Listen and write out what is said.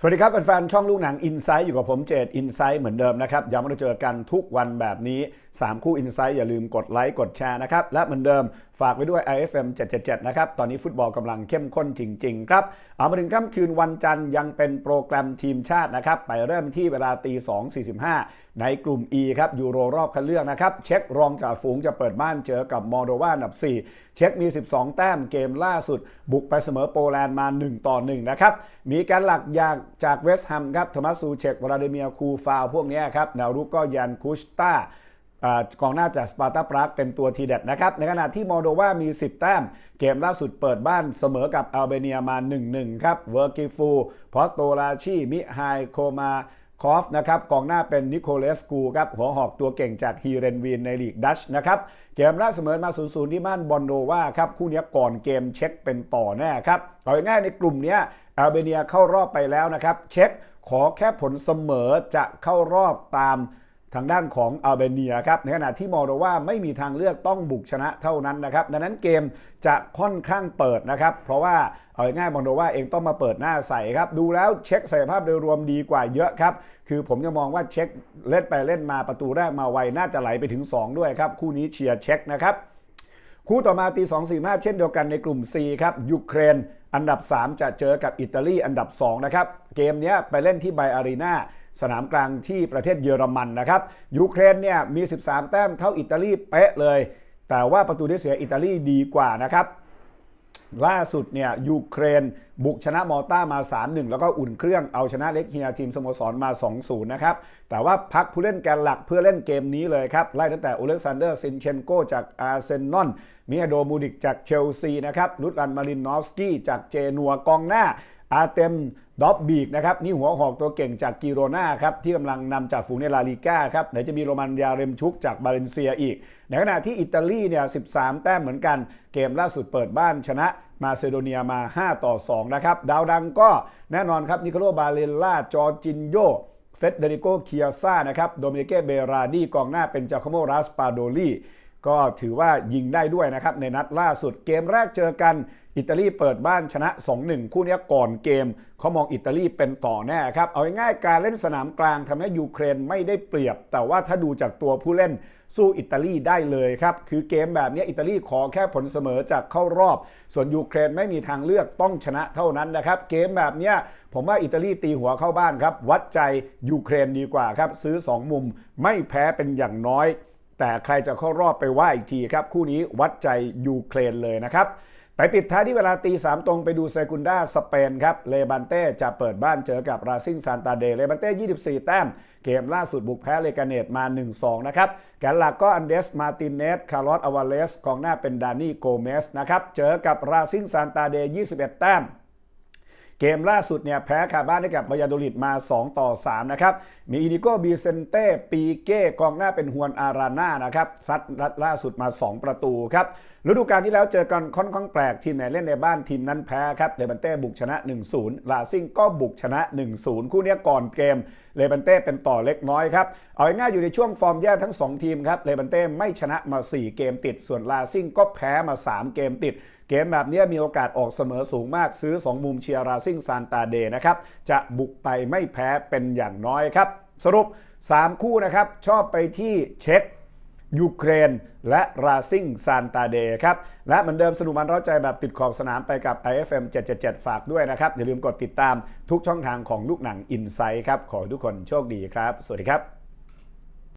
สวัสดีครับแฟนๆช่องลูกหนังอินไซต์อยู่กับผมเจดอินไซต์เหมือนเดิมนะครับย้ำว่าเราเจอกันทุกวันแบบนี้ 3 คู่อินไซต์อย่าลืมกดไลค์กดแชร์นะครับ และเหมือนเดิมฝากไว้ด้วย IFM 777 นะครับ ตอนนี้ฟุตบอลกำลังเข้มข้นจริง ๆ ครับ เอามาถึงค่ำคืนวันจันทร์ยังเป็นโปรแกรมทีมชาตินะครับ ไปเริ่มที่เวลาตี 2.45 ในกลุ่ม E ครับยูโรรอบคัดเลือกนะครับ เช็ครองจ่าฝูงจะเปิดบ้านเจอกับมอลโดวาอันดับ 4 เช็คมี 12 แต้มเกมล่าสุด บุกไปเสมอโปแลนด์มา 1 ต่อ 1 นะครับ มีการหลักอยากจากเวสต์แฮมครับโทมัสซูเชกวลาดิเมียคูฟาวพวกนี้ครับแนวรุกก็ยันคุชตากองหน้าจากสปาร์ตาปรากเป็นตัวทีเด็ดนะครับ ในขณะที่มอลโดวามี 10 แต้ม เกมล่าสุดเปิดบ้านเสมอกับอัลเบเนียมา 1-1 ครับ เวอร์กิฟู พอตโตลาชี มิไฮโคมา คอฟนะครับกองหน้าเป็นนิโคเลสกูครับหัวหอกตัวเก่งจากฮีเรนวีนในลีกดัชนะครับเกมล่าเสมอมา 0-0 ที่ม่านบอนโดวาครับคู่นี้ก่อนเกมเช็คเป็นต่อแน่ครับเอาง่ายในกลุ่มนี้อัลเบเนียเข้ารอบไปแล้วนะครับ เช็คขอแค่ผลเสมอจะเข้ารอบตาม ทางด้านของอัลเบเนียครับในขณะที่มอโดวาไม่มีทางเลือกต้องบุกชนะเท่านั้นนะครับดังนั้นเกมจะค่อนข้างเปิดนะครับ เพราะว่าเอาง่ายมอลโดวาเองต้องมาเปิดหน้าใส่ครับดูแล้วเช็คศักยภาพโดยรวมดีกว่าเยอะครับ คือผมจะมองว่าเช็คเล่นไปเล่นมาประตูแรกมาไวน่าจะไหลไปถึง 2 ด้วยครับ คู่นี้เชียร์เช็คนะครับ คู่ต่อมาตี2-4-5 เช่นเดียวกันในกลุ่ม C ครับยูเครน อันดับ 3 จะเจอกับอิตาลีอันดับ 2 นะครับ เกมนี้ไปเล่นที่ไบอารีนาสนามกลางที่ประเทศเยอรมันนะครับ ยูเครนเนี่ยมี 13 แต้มเท่าอิตาลีเป๊ะเลย แต่ว่าประตูที่เสียอิตาลีดีกว่านะครับ ล่าสุดเนี่ยยูเครน บุกชนะมอต้ามา 3-1 แล้วก็อุ่นเครื่องเอาชนะเล็กเฮียทีมสโมสรมา 2-0 นะครับ แต่ว่าพักผู้เล่นแกนหลักเพื่อเล่นเกมนี้เลยครับ ไล่ตั้งแต่โอเล็กซานเดอร์ซินเชนโกจากอาร์เซนอลมิอาโดมูดิกจากเชลซีนะครับลุดลันมารินนอฟสกี้จากเจนัวกองหน้า อาเต็มดอบบีกนะครับนี่หัวหอกตัวเก่งจากกิโรนาครับที่กำลังนำจากฝูงในลาลิก้าครับไหนจะมีโรมันยาเรมชุกจากบาเลนเซียอีก ในขณะที่อิตาลีเนี่ย 13 แต้มเหมือนกัน เกมล่าสุดเปิดบ้านชนะมาซิโดเนียมา 5 ต่อ 2 นะครับ ดาวดังก็แน่นอนครับนิโคลบาเลล่าจอร์จินโยเฟเดริโกเคียซ่านะครับโดมินิเกเบราดีกองหน้าเป็นจาคโมรัสปาโดลี ก็ถือว่ายิงได้ด้วยนะครับในนัดล่าสุดเกมแรกเจอกันอิตาลีเปิดบ้านชนะ 2-1 คู่นี้ก่อนเกมเขามองอิตาลีเป็นต่อแน่ครับ เอาง่ายๆการเล่นสนามกลางทำให้ยูเครนไม่ได้เปรียบ แต่ว่าถ้าดูจากตัวผู้เล่นสู้อิตาลีได้เลยครับ คือเกมแบบนี้อิตาลีขอแค่ผลเสมอจากเข้ารอบ ส่วนยูเครนไม่มีทางเลือกต้องชนะเท่านั้นนะครับ เกมแบบนี้ผมว่าอิตาลีตีหัวเข้าบ้านครับ วัดใจยูเครนดีกว่าครับ ซื้อ 2 มุมไม่แพ้เป็นอย่างน้อย แต่ใครจะเข้ารอบไปว่าอีกทีครับ คู่นี้วัดใจยูเครนเลยนะครับ ไปปิดท้ายที่เวลาตีสามตรงไปดูเซกุนดาสเปนครับ เลบันเต้จะเปิดบ้านเจอกับราซิงซานตาเด เลบันเต้ 24 แต้ม เกมล่าสุดบุกแพ้เลกาเนตมา 1-2 นะครับแกนหลักก็อันเดส มาตินเนส คาร์ลอสอวาเลสกองหน้าเป็นดานี่โกเมสนะครับ เจอกับราซิงซานตาเด 21 แต้ม เกมล่าสุดเนี่ยแพ้คาบ้านให้กับบายาโดลิดมา 2 ต่อ 3 นะครับ มีอินิโกบีเซนเต้ปีเก้กองหน้าเป็นฮวนอาราน่านะครับซัดล่าสุดมา 2 ประตูครับฤดูกาลที่แล้วเจอกันค่อนข้างแปลกทีมไหนเล่นในบ้านทีมนั้นแพ้ครับเลบันเต้บุกชนะ 1-0 ลาซิงก็บุกชนะ 1-0 คู่นี้ก่อนเกมเลบันเต้เป็นต่อเล็กน้อยครับ เอาง่ายอยู่ในช่วงฟอร์มแย่ทั้ง 2 ทีมครับเลบันเต้ไม่ชนะมา 4 เกมติด ส่วนลาซิงก็แพ้มา 3 เกมติด เกมแบบนี้มีโอกาสออกเสมอสูงมากซื้อ 2 มุมเชียร์ราซิงซานตาเดนะครับ จะบุกไปไม่แพ้เป็นอย่างน้อยครับ สรุป 3 คู่นะครับ ชอบไปที่เช็คยูเครน และราซิงซานตาเดครับ และเหมือนเดิมสนุกมันเร้าใจแบบติดขอบสนามไปกับ IFM 777 ฝากด้วยนะครับ อย่าลืมกดติดตามทุกช่องทางของลูกหนังอินไซ h ์ครับ ขอให้ทุกคนโชคดีครับ สวัสดีครับ